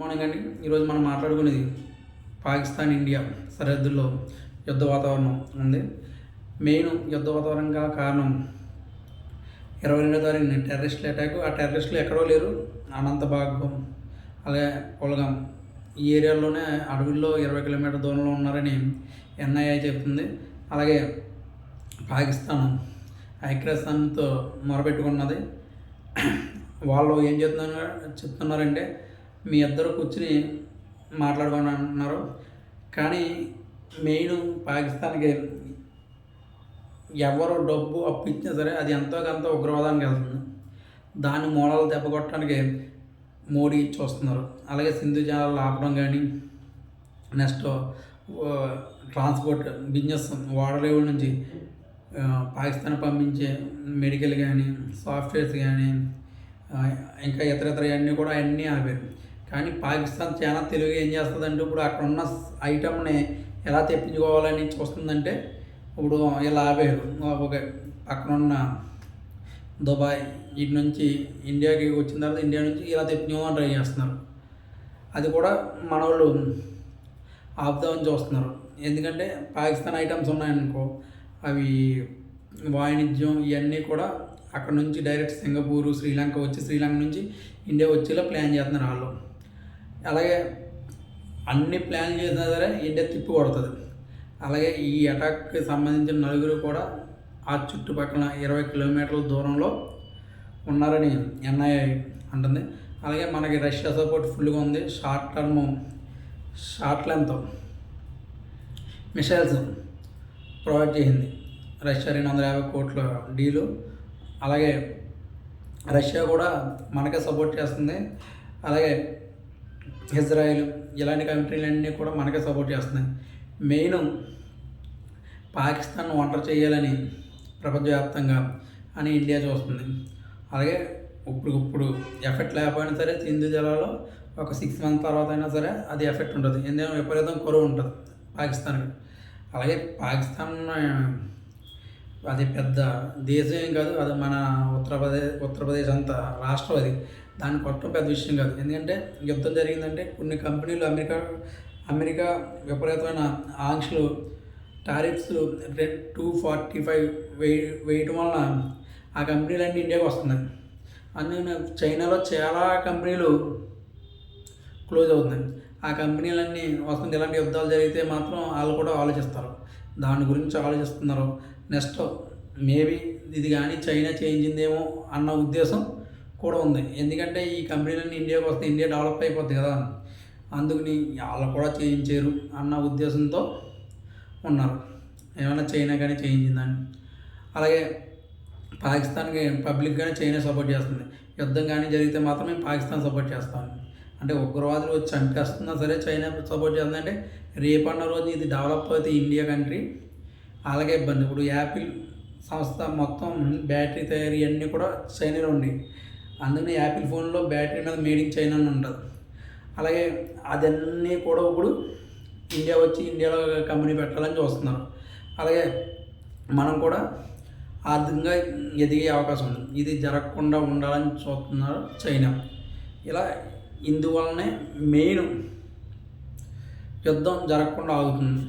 Morning అండి. ఈరోజు మనం మాట్లాడుకునేది పాకిస్తాన్ ఇండియా సరిహద్దుల్లో యుద్ధ వాతావరణం ఉంది. మెయిన్ యుద్ధ వాతావరణంగా కారణం ఇరవై రెండో తారీఖున టెర్రరిస్టుల అటాక్. ఆ టెర్రరిస్టులు ఎక్కడో లేరు. అనంతభాగం అలాగే పొలగం ఈ ఏరియాలోనే అడవుల్లో ఇరవై కిలోమీటర్ దూరంలో ఉన్నారని ఎన్ఐఏ చెప్తుంది అలాగే పాకిస్తాన్ ఐక్యరాజ్యంతో మొరపెట్టుకున్నది. వాళ్ళు ఏం చెప్తున్నారు చెప్తున్నారంటే మీ ఇద్దరు కూర్చుని మాట్లాడుకోండి అంటున్నారు. కానీ మెయిన్ పాకిస్తాన్కి ఎవరు డబ్బు అప్పు ఇచ్చినా సరే అది ఎంతో కొంత ఉగ్రవాదానికి వెళ్తుంది. దాని మూలాలు దెబ్బ కొట్టడానికి మోడీ చూస్తున్నారు. అలాగే సింధు జలాలు ఆపడం కానీ నెక్స్ట్ ట్రాన్స్పోర్ట్ బిజినెస్ వాటర్ నుంచి పాకిస్తాన్ పంపించే మెడికల్ కానీ సాఫ్ట్వేర్స్ కానీ ఇంకా ఇతర ఇతర అన్నీ కూడా అన్నీ ఆపారు. కానీ పాకిస్తాన్ చాలా తెలుగు ఏం చేస్తుందంటే ఇప్పుడు అక్కడ ఉన్న ఐటమ్ని ఎలా తెప్పించుకోవాలని చూస్తుందంటే ఇప్పుడు ఇలా ఆపారు ఓకే పక్కన ఉన్న దుబాయ్ ఇటు నుంచి ఇండియాకి వచ్చిన తర్వాత ఇండియా నుంచి ఇలా తెప్పించుకోవాలని ట్రై చేస్తున్నారు. అది కూడా మన వాళ్ళు ఆపుదామని చూస్తున్నారు. ఎందుకంటే పాకిస్తాన్ ఐటమ్స్ ఉన్నాయనుకో అవి వాణిజ్యం ఇవన్నీ కూడా అక్కడ నుంచి డైరెక్ట్ సింగపూరు శ్రీలంక వచ్చి శ్రీలంక నుంచి ఇండియా వచ్చేలా ప్లాన్ చేస్తున్నారు వాళ్ళు. అలాగే అన్ని ప్లాన్ చేసినా సరే ఇండియా తిప్పి కొడుతుంది. అలాగే ఈ అటాక్కి సంబంధించిన నలుగురు కూడా ఆ చుట్టుపక్కల ఇరవై కిలోమీటర్ల దూరంలో ఉన్నారని ఎన్ఐఏ అంటుంది. అలాగే మనకి రష్యా సపోర్ట్ ఫుల్గా ఉంది. Short term short length missiles provide చేసింది. రష్యా రెండు వందల యాభై కోట్ల డీలు. అలాగే రష్యా కూడా మనకే సపోర్ట్ చేస్తుంది. అలాగే ఇజ్రాయెల్ ఇలాంటి కంట్రీలన్నీ కూడా మనకే సపోర్ట్ చేస్తున్నాయి. మెయిన్ పాకిస్తాన్ ఒంటరి చేయాలని ప్రపంచవ్యాప్తంగా అని ఇండియా చూస్తుంది. అలాగే ఇప్పుడు ఇప్పుడు ఎఫెక్ట్ లేకపోయినా సరే సింధు జలాలో ఒక సిక్స్ మంత్ తర్వాత అయినా సరే అది ఎఫెక్ట్ ఉంటుంది. ఎందుకంటే విపరీతం కరువు ఉంటుంది పాకిస్తాన్కి. అలాగే పాకిస్తాన్ అది పెద్ద దేశం ఏం కాదు అది మన ఉత్తరప్రదేశ్ ఉత్తరప్రదేశ్ అంత రాష్ట్రం అది. దాన్ని కొట్టడం పెద్ద విషయం కాదు. ఎందుకంటే యుద్ధం జరిగిందంటే కొన్ని కంపెనీలు అమెరికా అమెరికా విపరీతమైన ఆంక్షలు tariffs red two forty five వెయ్యి వేయటం వలన ఆ కంపెనీలన్నీ ఇండియాకి వస్తున్నాయి. అందుకని చైనాలో చాలా కంపెనీలు క్లోజ్ అవుతున్నాయి. ఆ కంపెనీలన్నీ వస్తుంది. ఇలాంటి యుద్ధాలు జరిగితే మాత్రం వాళ్ళు కూడా ఆలోచిస్తారు. దాని గురించి ఆలోచిస్తున్నారు. నెక్స్ట్ మేబీ ఇది కానీ చైనా చేయించిందేమో అన్న ఉద్దేశం కూడా ఉంది. ఎందుకంటే ఈ కంపెనీలన్నీ ఇండియాకి వస్తే ఇండియా డెవలప్ అయిపోద్ది కదా. అందుకని వాళ్ళు కూడా చేయించారు అన్న ఉద్దేశంతో ఉన్నారు. ఏమైనా చైనా కానీ చేయించిందని అలాగే పాకిస్తాన్కి పబ్లిక్గానే చైనా సపోర్ట్ చేస్తుంది. యుద్ధం కానీ జరిగితే మాత్రమే పాకిస్తాన్ సపోర్ట్ చేస్తాం. అంటే ఉగ్రవాదులు వచ్చి చంపేస్తున్నా సరే చైనా సపోర్ట్ చేస్తుందంటే రేపన్న రోజు ఇది డెవలప్ అవుతుంది ఇండియా కంట్రీ అలాగే ఇబ్బంది. ఇప్పుడు యాపిల్ సంస్థ మొత్తం బ్యాటరీ తయారీ అన్నీ కూడా చైనాలో ఉండేవి అందుకని యాపిల్ ఫోన్లో బ్యాటరీ మీద మేడ్ ఇన్ చైనా అని ఉంటుంది అలాగే అదన్నీ కూడా ఇప్పుడు ఇండియా వచ్చి ఇండియాలో కంపెనీ పెట్టాలని చూస్తున్నారు. అలాగే మనం కూడా ఆర్థికంగా ఎదిగే అవకాశం ఉంది. ఇది జరగకుండా ఉండాలని చూస్తున్నారు చైనా. ఇలా ఇందువల్లనే మెయిన్ యుద్ధం జరగకుండా ఆగుతుంది.